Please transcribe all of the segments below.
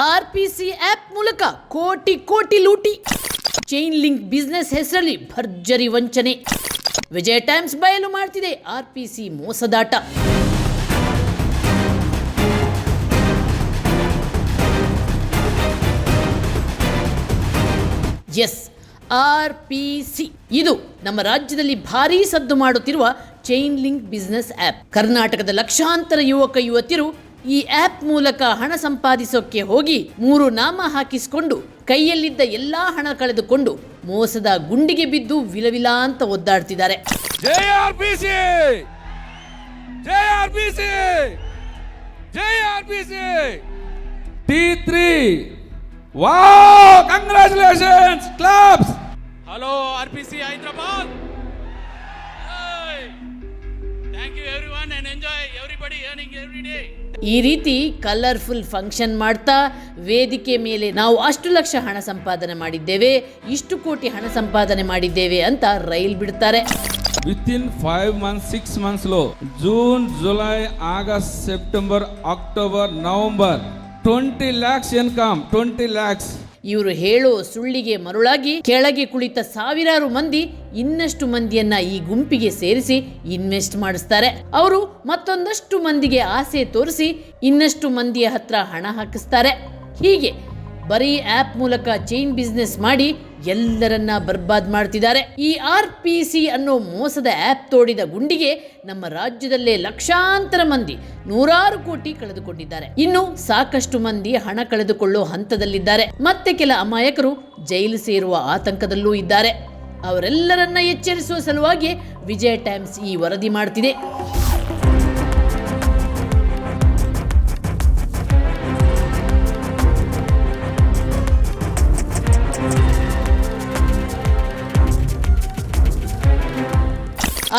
R P C app ಮೂಲಕ ಕೋಟಿ ಕೋಟಿ ಲೂಟಿ. ಚೈನ್ ಲಿಂಕ್ ಬಿಸ್ನೆಸ್ ಹೆಸರಲ್ಲಿ ಭರ್ಜರಿ ವಂಚನೆ. ವಿಜಯ ಟೈಮ್ಸ್ ಬಯಲು ಮಾಡ್ತಿದೆ ಆರ್ ಪಿ ಸಿ ಮೋಸದಾಟ. ಎಸ್ ಆರ್ ಪಿ ಸಿ ಇದು ನಮ್ಮ ರಾಜ್ಯದಲ್ಲಿ ಭಾರೀ ಸದ್ದು ಮಾಡುತ್ತಿರುವ ಚೈನ್ ಲಿಂಕ್ ಬಿಸ್ನೆಸ್ ಆ್ಯಪ್. ಕರ್ನಾಟಕದ ಲಕ್ಷಾಂತರ ಯುವಕ ಯುವತಿಯರು ಈ ಆ್ಯಪ್ ಮೂಲಕ ಹಣ ಸಂಪಾದಿಸೋಕ್ಕೆ ಹೋಗಿ ಮೂರು ನಾಮ ಹಾಕಿಸಿಕೊಂಡು ಕೈಯಲ್ಲಿದ್ದ ಎಲ್ಲಾ ಹಣ ಕಳೆದುಕೊಂಡು ಮೋಸದ ಗುಂಡಿಗೆ ಬಿದ್ದು ವಿಲವಿಲ ಅಂತ ಒದ್ದಾಡ್ತಿದ್ದಾರೆ. Hello R P C! ಜೈ ಆರ್ ಪಿ ಈ ರೀತಿ ಕಲರ್ಫುಲ್ ಫಂಕ್ಷನ್ ಮಾಡ್ತಾ ವೇದಿಕೆ ಮೇಲೆ ನಾವು ಅಷ್ಟು ಲಕ್ಷ ಹಣ ಸಂಪಾದನೆ ಮಾಡಿದ್ದೇವೆ ಇಷ್ಟು ಕೋಟಿ ಹಣ ಸಂಪಾದನೆ ಮಾಡಿದ್ದೇವೆ ಅಂತ ರೈಲ್ ಬಿಡ್ತಾರೆ. Within five month six months low June July August September October November twenty lakhs income twenty lakhs ಇವರು ಹೇಳೋ ಸುಳ್ಳಿಗೆ ಮರುಳಾಗಿ ಕೆಳಗೆ ಕುಳಿತ ಸಾವಿರಾರು ಮಂದಿ ಇನ್ನಷ್ಟು ಮಂದಿಯನ್ನ ಈ ಗುಂಪಿಗೆ ಸೇರಿಸಿ ಇನ್ವೆಸ್ಟ್ ಮಾಡಿಸ್ತಾರೆ. ಅವರು ಮತ್ತೊಂದಷ್ಟು ಮಂದಿಗೆ ಆಸೆ ತೋರಿಸಿ ಇನ್ನಷ್ಟು ಮಂದಿಯ ಹತ್ರ ಹಣ ಹಾಕಿಸ್ತಾರೆ. ಹೀಗೆ ಬರೀ ಆಪ್ ಮೂಲಕ ಚೈನ್ ಬಿಸ್ನೆಸ್ ಮಾಡಿ ಎಲ್ಲರನ್ನ ಬರ್ಬಾದ್ ಮಾಡ್ತಿದ್ದಾರೆ. ಈ ಆರ್ ಪಿ ಸಿ ಅನ್ನೋ ಮೋಸದ ಆ್ಯಪ್ ತೋಡಿದ ಗುಂಡಿಗೆ ನಮ್ಮ ರಾಜ್ಯದಲ್ಲೇ ಲಕ್ಷಾಂತರ ಮಂದಿ, ನೂರಾರು ಕೋಟಿ ಕಳೆದುಕೊಂಡಿದ್ದಾರೆ. ಇನ್ನು ಸಾಕಷ್ಟು ಮಂದಿ ಹಣ ಕಳೆದುಕೊಳ್ಳೋ ಹಂತದಲ್ಲಿದ್ದಾರೆ. ಮತ್ತೆ ಕೆಲ ಅಮಾಯಕರು ಜೈಲು ಸೇರುವ ಆತಂಕದಲ್ಲೂ ಇದ್ದಾರೆ. ಅವರೆಲ್ಲರನ್ನ ಎಚ್ಚರಿಸುವ ಸಲುವಾಗಿ ವಿಜಯ ಟೈಮ್ಸ್ ಈ ವರದಿ ಮಾಡ್ತಿದೆ.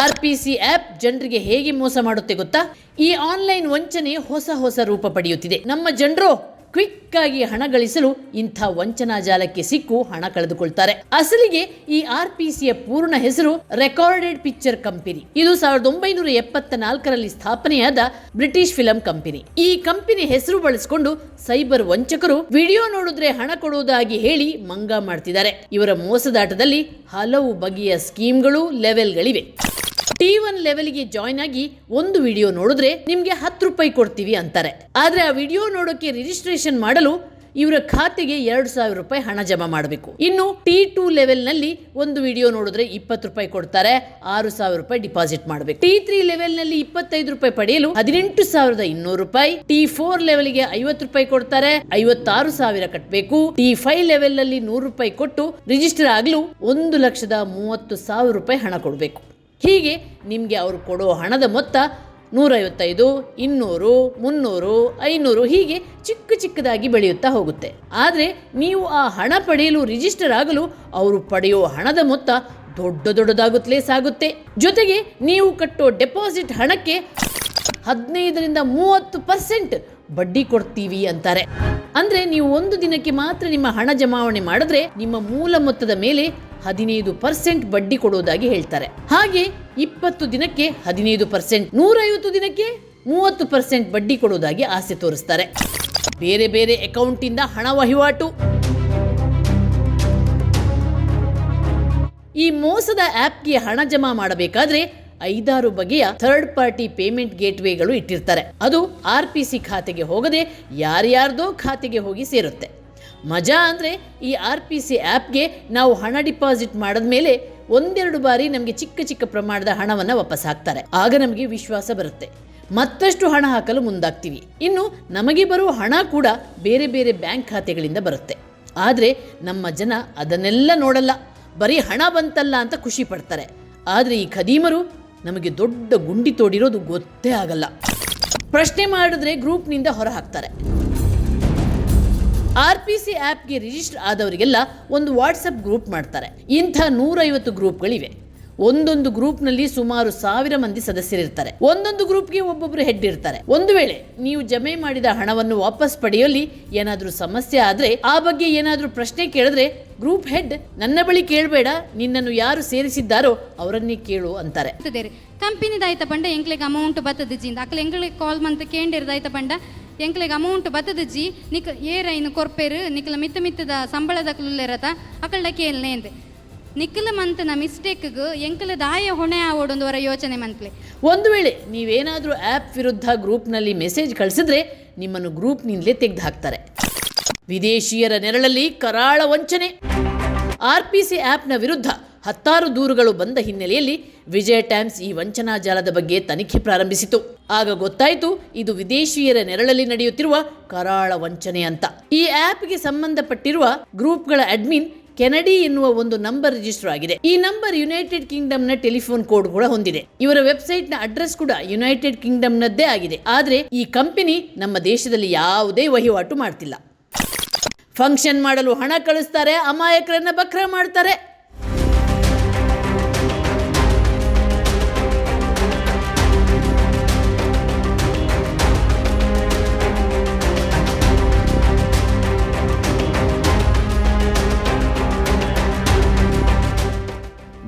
ಆರ್ ಪಿ ಸಿ ಆ್ಯಪ್ ಜನರಿಗೆ ಹೇಗೆ ಮೋಸ ಮಾಡುತ್ತೆ ಗೊತ್ತಾ? ಈ ಆನ್ಲೈನ್ ವಂಚನೆ ಹೊಸ ಹೊಸ ರೂಪ ಪಡೆಯುತ್ತಿದೆ. ನಮ್ಮ ಜನರು ಕ್ವಿಕ್ ಆಗಿ ಹಣ ಗಳಿಸಲು ಇಂಥ ವಂಚನಾ ಜಾಲಕ್ಕೆ ಸಿಕ್ಕು ಹಣ ಕಳೆದುಕೊಳ್ತಾರೆ. ಅಸಲಿಗೆ ಈ ಆರ್ ಪಿ ಸಿಯ ಪೂರ್ಣ ಹೆಸರು ರೆಕಾರ್ಡೆಡ್ ಪಿಕ್ಚರ್ ಕಂಪನಿ. ಇದು ಸಾವಿರದ ಒಂಬೈನೂರ ಎಪ್ಪತ್ತ ನಾಲ್ಕರಲ್ಲಿ ಸ್ಥಾಪನೆಯಾದ ಬ್ರಿಟಿಷ್ ಫಿಲಂ ಕಂಪನಿ. ಈ ಕಂಪನಿ ಹೆಸರು ಬಳಸಿಕೊಂಡು ಸೈಬರ್ ವಂಚಕರು ವಿಡಿಯೋ ನೋಡಿದ್ರೆ ಹಣ ಕೊಡುವುದಾಗಿ ಹೇಳಿ ಮಂಗ ಮಾಡ್ತಿದ್ದಾರೆ. ಇವರ ಮೋಸದಾಟದಲ್ಲಿ ಹಲವು ಬಗೆಯ ಸ್ಕೀಮ್ಗಳು, ಲೆವೆಲ್ಗಳಿವೆ. ಟಿ ಒನ್ ಲೆವೆಲ್ಗೆ ಜಾಯ್ನ್ ಆಗಿ ಒಂದು ವಿಡಿಯೋ ನೋಡಿದ್ರೆ ನಿಮ್ಗೆ ಹತ್ತು ರೂಪಾಯಿ ಕೊಡ್ತೀವಿ ಅಂತಾರೆ. ಆದ್ರೆ ಆ ವಿಡಿಯೋ ನೋಡೋಕೆ ರಿಜಿಸ್ಟ್ರೇಷನ್ ಮಾಡಲು ಇವರ ಖಾತೆಗೆ ಎರಡು ಸಾವಿರ ರೂಪಾಯಿ ಹಣ ಜಮಾ ಮಾಡಬೇಕು. ಇನ್ನು ಟಿ ಟೂ ಲೆವೆಲ್ನಲ್ಲಿ ಒಂದು ವಿಡಿಯೋ ನೋಡಿದ್ರೆ ಇಪ್ಪತ್ತು ರೂಪಾಯಿ ಕೊಡ್ತಾರೆ, ಆರು ಸಾವಿರ ರೂಪಾಯಿ ಡಿಪಾಸಿಟ್ ಮಾಡಬೇಕು. ಟಿ ತ್ರೀ ಲೆವೆಲ್ನಲ್ಲಿ ಇಪ್ಪತ್ತೈದು ರೂಪಾಯಿ ಪಡೆಯಲು ಹದಿನೆಂಟು ಸಾವಿರದ ಇನ್ನೂರು ರೂಪಾಯಿ ಟಿ ಫೋರ್ ಲೆವೆಲ್ಗೆ ಐವತ್ತು ರೂಪಾಯಿ ಕೊಡ್ತಾರೆ, ಐವತ್ತಾರು ಸಾವಿರ ಕಟ್ಟಬೇಕು ಟಿ ಫೈವ್ ಲೆವೆಲ್ನಲ್ಲಿ ನೂರು ರೂಪಾಯಿ ಕೊಟ್ಟು ರಿಜಿಸ್ಟರ್ ಆಗಲು ಒಂದು ಲಕ್ಷದ ಮೂವತ್ತು ಸಾವಿರ ರೂಪಾಯಿ ಹಣ ಕೊಡಬೇಕು. ಹೀಗೆ ನಿಮಗೆ ಅವರು ಕೊಡೋ ಹಣದ ಮೊತ್ತ ನೂರೈವತ್ತೈದು, ಇನ್ನೂರು, ಮುನ್ನೂರು, ಐನೂರು ಹೀಗೆ ಚಿಕ್ಕ ಚಿಕ್ಕದಾಗಿ ಬೆಳೆಯುತ್ತಾ ಹೋಗುತ್ತೆ. ಆದರೆ ನೀವು ಆ ಹಣ ಪಡೆಯಲು ರಿಜಿಸ್ಟರ್ ಆಗಲು ಅವರು ಪಡೆಯೋ ಹಣದ ಮೊತ್ತ ದೊಡ್ಡ ದೊಡ್ಡದಾಗುತ್ತಲೇ ಸಾಗುತ್ತೆ. ಜೊತೆಗೆ ನೀವು ಕಟ್ಟೋ ಡೆಪಾಸಿಟ್ ಹಣಕ್ಕೆ ಹದಿನೈದರಿಂದ ಮೂವತ್ತು ಪರ್ಸೆಂಟ್ ಬಡ್ಡಿ ಕೊಡ್ತೀವಿ ಅಂತಾರೆ. ಅಂದರೆ ನೀವು ಒಂದು ದಿನಕ್ಕೆ ಮಾತ್ರ ನಿಮ್ಮ ಹಣ ಜಮಾವಣೆ ಮಾಡಿದ್ರೆ ನಿಮ್ಮ ಮೂಲ ಮೊತ್ತದ ಮೇಲೆ ಹದಿನೈದು ಪರ್ಸೆಂಟ್ ಬಡ್ಡಿ ಕೊಡುವುದಾಗಿ ಹೇಳ್ತಾರೆ. ಹಾಗೆ ಇಪ್ಪತ್ತು ದಿನಕ್ಕೆ ಹದಿನೈದು ಪರ್ಸೆಂಟ್, ನೂರೈವತ್ತು ದಿನಕ್ಕೆ ಮೂವತ್ತು ಪರ್ಸೆಂಟ್ ಬಡ್ಡಿ ಕೊಡುವುದಾಗಿ ಆಸೆ ತೋರಿಸ್ತಾರೆ. ಬೇರೆ ಬೇರೆ ಅಕೌಂಟಿಂದ ಹಣ ವಹಿವಾಟು. ಈ ಮೋಸದ ಆ್ಯಪ್ಗೆ ಹಣ ಜಮಾ ಮಾಡಬೇಕಾದ್ರೆ ಐದಾರು ಬಗೆಯ ಥರ್ಡ್ ಪಾರ್ಟಿ ಪೇಮೆಂಟ್ ಗೇಟ್ವೇಗಳು ಇಟ್ಟಿರ್ತಾರೆ. ಅದು ಆರ್ ಪಿ ಸಿ ಖಾತೆಗೆ ಹೋಗದೆ ಯಾರ್ಯಾರ್ದೋ ಖಾತೆಗೆ ಹೋಗಿ ಸೇರುತ್ತೆ. ಮಜಾ ಅಂದರೆ ಈ ಆರ್ ಪಿ ಸಿ ಆ್ಯಪ್ಗೆ ನಾವು ಹಣ ಡಿಪಾಸಿಟ್ ಮಾಡಿದ ಮೇಲೆ ಒಂದೆರಡು ಬಾರಿ ನಮಗೆ ಚಿಕ್ಕ ಚಿಕ್ಕ ಪ್ರಮಾಣದ ಹಣವನ್ನು ವಾಪಸ್ ಹಾಕ್ತಾರೆ. ಆಗ ನಮಗೆ ವಿಶ್ವಾಸ ಬರುತ್ತೆ. ಮತ್ತಷ್ಟು ಹಣ ಹಾಕಲು ಮುಂದಾಗ್ತೀವಿ. ಇನ್ನು ನಮಗೆ ಬರುವ ಹಣ ಕೂಡ ಬೇರೆ ಬೇರೆ ಬ್ಯಾಂಕ್ ಖಾತೆಗಳಿಂದ ಬರುತ್ತೆ. ಆದರೆ ನಮ್ಮ ಜನ ಅದನ್ನೆಲ್ಲ ನೋಡಲ್ಲ. ಬರೀ ಹಣ ಬಂತಲ್ಲ ಅಂತ ಖುಷಿ ಪಡ್ತಾರೆ. ಆದರೆ ಈ ಖದೀಮರು ನಮಗೆ ದೊಡ್ಡ ಗುಂಡಿ ತೋಡಿರೋದು ಗೊತ್ತೇ ಆಗಲ್ಲ. ಪ್ರಶ್ನೆ ಮಾಡಿದ್ರೆ ಗ್ರೂಪ್ನಿಂದ ಹೊರ ಹಾಕ್ತಾರೆ. ಆರ್ ಪಿ ಸಿ ಆ್ಯಪ್ಗೆ ರಿಜಿಸ್ಟರ್ ಆದವರಿಗೆಲ್ಲ ಒಂದು ವಾಟ್ಸಪ್ ಗ್ರೂಪ್ ಮಾಡ್ತಾರೆ. ಇಂಥ ನೂರೈವತ್ತು ಗ್ರೂಪ್ಗಳಿವೆ. ಒಂದೊಂದು ಗ್ರೂಪ್ನಲ್ಲಿ ಸುಮಾರು ಸಾವಿರ ಮಂದಿ ಸದಸ್ಯರಿರ್ತಾರೆ. ಒಂದೊಂದು ಗ್ರೂಪ್ಗೆ ಒಬ್ಬೊಬ್ಬರು ಹೆಡ್ ಇರ್ತಾರೆ. ಒಂದು ವೇಳೆ ನೀವು ಜಮೆ ಮಾಡಿದ ಹಣವನ್ನು ವಾಪಸ್ ಪಡೆಯಲ್ಲಿ ಏನಾದರೂ ಸಮಸ್ಯೆ ಆದರೆ, ಆ ಬಗ್ಗೆ ಏನಾದರೂ ಪ್ರಶ್ನೆ ಕೇಳಿದ್ರೆ ಗ್ರೂಪ್ ಹೆಡ್ ನನ್ನ ಬಳಿ ಕೇಳಬೇಡ, ನಿನ್ನನ್ನು ಯಾರು ಸೇರಿಸಿದ್ದಾರೋ ಅವರನ್ನೇ ಕೇಳು ಅಂತಾರೆ. ಕಂಪನಿದಾಯ್ತ ಪಂಡ? ಎಂಕ್ಲೆಗ್ ಅಮೌಂಟ್ ಬರ್ತದೆ ಜಿಂದ. ಅಕ್ಲೆ ಎಂಕ್ಲೆಗ್ ಕಾಲ್ ಮಂತ್ ಕೇಂಡಿರ್ದಾಯ್ತ ಪಂಡ? ಎಂಕ್ಲೆಗ್ ಅಮೌಂಟ್ ಬತ್ತದಜ್ಜಿ ನಿಕ್ ಏರೈನು ಕೊರ್ಪೇರು, ನಿಕ್ಲ ಮಿತ್ತ ಮಿತ್ತದ ಸಂಬಳದ ಕುಲ್ಲೆರತ ಅಕಲ್ಡ ಕೇಳ್ನೇಂದೆ ನಿಕ್ಲ ಮಂತನ ಮಿಸ್ಟೇಕ್ಗೆ ಎಂಕಲ ದಾಯ ಹೊಣೆ ಆವೋಡೊಂದು ವರ ಯೋಚನೆ ಮಂತ್ಲೆ. ಒಂದು ವೇಳೆ ನೀವೇನಾದರೂ ಆ್ಯಪ್ ವಿರುದ್ಧ ಗ್ರೂಪ್ನಲ್ಲಿ ಮೆಸೇಜ್ ಕಳಿಸಿದ್ರೆ ನಿಮ್ಮನ್ನು ಗ್ರೂಪ್ನಿಂದಲೇ ತೆಗೆದು ಹಾಕ್ತಾರೆ ವಿದೇಶಿಯರ ನೆರಳಲ್ಲಿ ಕರಾಳ ವಂಚನೆ. ಆರ್ ಪಿ ಸಿ ಆ್ಯಪ್ನ ವಿರುದ್ಧ ಹತ್ತಾರು ದೂರುಗಳು ಬಂದ ಹಿನ್ನೆಲೆಯಲ್ಲಿ ವಿಜಯ ಟೈಮ್ಸ್ ಈ ವಂಚನಾ ಜಾಲದ ಬಗ್ಗೆ ತನಿಖೆ ಪ್ರಾರಂಭಿಸಿತು. ಆಗ ಗೊತ್ತಾಯಿತು, ಇದು ವಿದೇಶಿಯರ ನೆರಳಲ್ಲಿ ನಡೆಯುತ್ತಿರುವ ಕರಾಳ ವಂಚನೆ ಅಂತ. ಈ ಆಪ್ಗೆ ಸಂಬಂಧಪಟ್ಟಿರುವ ಗ್ರೂಪ್ಗಳ ಅಡ್ಮಿನ್ ಕೆನಡಿ ಎನ್ನುವ ಒಂದು ನಂಬರ್ ರಿಜಿಸ್ಟರ್ ಆಗಿದೆ. ಈ ನಂಬರ್ ಯುನೈಟೆಡ್ ಕಿಂಗ್ಡಮ್ನ ಟೆಲಿಫೋನ್ ಕೋಡ್ ಕೂಡ ಹೊಂದಿದೆ. ಇವರ ವೆಬ್ಸೈಟ್ನ ಅಡ್ರೆಸ್ ಕೂಡ ಯುನೈಟೆಡ್ ಕಿಂಗ್ಡಮ್ನದ್ದೇ ಆಗಿದೆ. ಆದ್ರೆ ಈ ಕಂಪನಿ ನಮ್ಮ ದೇಶದಲ್ಲಿ ಯಾವುದೇ ವಹಿವಾಟು ಮಾಡ್ತಿಲ್ಲ. ಫಂಕ್ಷನ್ ಮಾಡಲು ಹಣ ಕಳಿಸ್ತಾರೆ, ಅಮಾಯಕರನ್ನ ಬಕ್ರ ಮಾಡ್ತಾರೆ.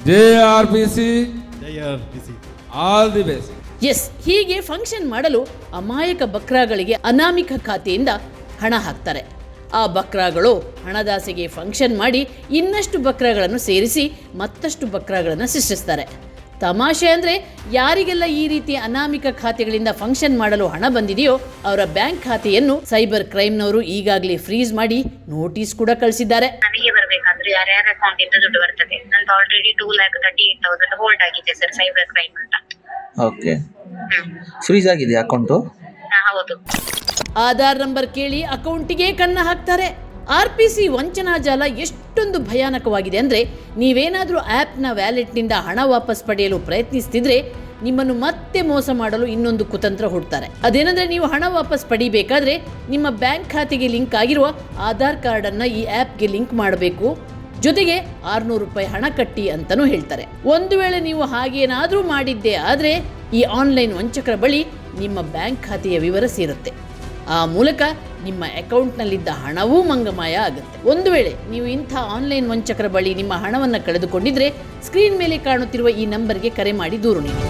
ಜೆ ಆರ್ ಬಿ ಸಿ ಜಯ ಬಿಸಿ ಆಲ್ ದಿ ಬೆಸ್ಟ್ ಎಸ್ ಹೀಗೆ ಫಂಕ್ಷನ್ ಮಾಡಲು ಅಮಾಯಕ ಬಕ್ರಾಗಳಿಗೆ ಅನಾಮಿಕ ಖಾತೆಯಿಂದ ಹಣ ಹಾಕ್ತಾರೆ. ಆ ಬಕ್ರಾಗಳು ಹಣದಾಸೆಗೆ ಫಂಕ್ಷನ್ ಮಾಡಿ ಇನ್ನಷ್ಟು ಬಕ್ರಾಗಳನ್ನು ಸೇರಿಸಿ ಮತ್ತಷ್ಟು ಬಕ್ರಾಗಳನ್ನು ಸೃಷ್ಟಿಸ್ತಾರೆ. ತಮಾಷೆ ಅಂದರೆ ಯಾರಿಗೆಲ್ಲ ಈ ರೀತಿ ಅನಾಮಿಕ ಖಾತೆಗಳಿಂದ ಫಂಕ್ಷನ್ ಮಾಡಲು ಹಣ ಬಂದಿದೆಯೋ ಅವರ ಬ್ಯಾಂಕ್ ಖಾತೆಯನ್ನು ಸೈಬರ್ ಕ್ರೈಮ್ನವರು ಈಗಾಗಲೇ ಫ್ರೀಜ್ ಮಾಡಿ ನೋಟಿಸ್ ಕೂಡ ಕಳಿಸಿದ್ದಾರೆ. ಬರ್ಬೇಕಾದ್ರೆ ಯಾರ್ಯಾರ ಅಕೌಂಟ್ ಇಂದ ದುಡ್ಡು ಬರ್ತದೆ. ನಂದು already two lakh thirty eight thousand hold ಆಗಿದೆ ಸರ್ ಸೈಬರ್ ಕ್ರೈಮ್ ಅಂತ. ಓಕೆ ಫ್ರೀಜ್ ಫ್ರೀಸ್ ಆಗಿದೆ ಅಕೌಂಟು ಹಾ, ಹೌದು. ಆಧಾರ್ ನಂಬರ್ ಕೇಳಿ ಅಕೌಂಟಿಗೆ ಕಣ್ಣ ಹಾಕ್ತಾರೆ. ಆರ್ ಪಿ ಸಿ ವಂಚನಾ ಜಾಲ ಎಷ್ಟೊಂದು ಭಯಾನಕವಾಗಿದೆ ಅಂದರೆ ನೀವೇನಾದರೂ ಆ್ಯಪ್ನ ವ್ಯಾಲೆಟ್ನಿಂದ ಹಣ ವಾಪಸ್ ಪಡೆಯಲು ಪ್ರಯತ್ನಿಸ್ತಿದ್ರೆ ನಿಮ್ಮನ್ನು ಮತ್ತೆ ಮೋಸ ಮಾಡಲು ಇನ್ನೊಂದು ಕುತಂತ್ರ ಹುಡ್ತಾರೆ. ಅದೇನೆಂದರೆ ನೀವು ಹಣ ವಾಪಸ್ ಪಡಿಬೇಕಾದ್ರೆ ನಿಮ್ಮ ಬ್ಯಾಂಕ್ ಖಾತೆಗೆ ಲಿಂಕ್ ಆಗಿರುವ ಆಧಾರ್ ಕಾರ್ಡನ್ನು ಈ ಆ್ಯಪ್ಗೆ ಲಿಂಕ್ ಮಾಡಬೇಕು. ಜೊತೆಗೆ ಆರುನೂರು ರೂಪಾಯಿ ಹಣ ಕಟ್ಟಿ ಅಂತಲೂ ಹೇಳ್ತಾರೆ. ಒಂದು ವೇಳೆ ನೀವು ಹಾಗೇನಾದರೂ ಮಾಡಿದ್ದೆ ಆದರೆ ಈ ಆನ್ಲೈನ್ ವಂಚಕರ ಬಳಿ ನಿಮ್ಮ ಬ್ಯಾಂಕ್ ಖಾತೆಯ ವಿವರ ಸೇರುತ್ತೆ. ಆ ಮೂಲಕ ನಿಮ್ಮ ಅಕೌಂಟ್ನಲ್ಲಿದ್ದ ಹಣವೂ ಮಂಗಮಾಯ ಆಗುತ್ತೆ. ಒಂದು ವೇಳೆ ನೀವು ಇಂಥ ಆನ್ಲೈನ್ ವಂಚಕರ ಬಳಿ ನಿಮ್ಮ ಹಣವನ್ನು ಕಳೆದುಕೊಂಡಿದ್ರೆ ಸ್ಕ್ರೀನ್ ಮೇಲೆ ಕಾಣುತ್ತಿರುವ ಈ ನಂಬರ್ಗೆ ಕರೆ ಮಾಡಿ ದೂರು ನೀಡಿ.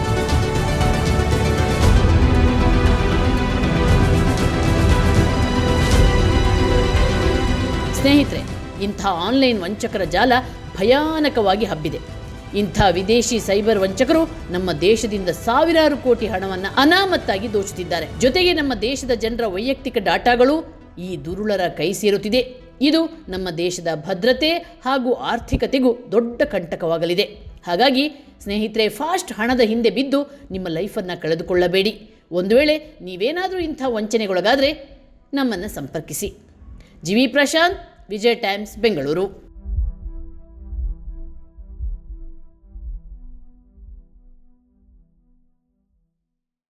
ಸ್ನೇಹಿತರೆ ಇಂಥ ಆನ್ಲೈನ್ ವಂಚಕರ ಜಾಲ ಭಯಾನಕವಾಗಿ ಹಬ್ಬಿದೆ. ಇಂಥ ವಿದೇಶಿ ಸೈಬರ್ ವಂಚಕರು ನಮ್ಮ ದೇಶದಿಂದ ಸಾವಿರಾರು ಕೋಟಿ ಹಣವನ್ನು ಅನಾಮತ್ತಾಗಿ ದೋಚುತ್ತಿದ್ದಾರೆ. ಜೊತೆಗೆ ನಮ್ಮ ದೇಶದ ಜನರ ವೈಯಕ್ತಿಕ ಡಾಟಾಗಳು ಈ ದುರುಳರ ಕೈ ಸೇರುತ್ತಿದೆ. ಇದು ನಮ್ಮ ದೇಶದ ಭದ್ರತೆ ಹಾಗೂ ಆರ್ಥಿಕತೆಗೂ ದೊಡ್ಡ ಕಂಟಕವಾಗಲಿದೆ. ಹಾಗಾಗಿ ಸ್ನೇಹಿತರೆ, ಫಾಸ್ಟ್ ಹಣದ ಹಿಂದೆ ಬಿದ್ದು ನಿಮ್ಮ ಲೈಫನ್ನು ಕಳೆದುಕೊಳ್ಳಬೇಡಿ. ಒಂದು ವೇಳೆ ನೀವೇನಾದರೂ ಇಂಥ ವಂಚನೆಗೊಳಗಾದರೆ ನಮ್ಮನ್ನು ಸಂಪರ್ಕಿಸಿ. G V Prashanth Vijay Times Bengaluru.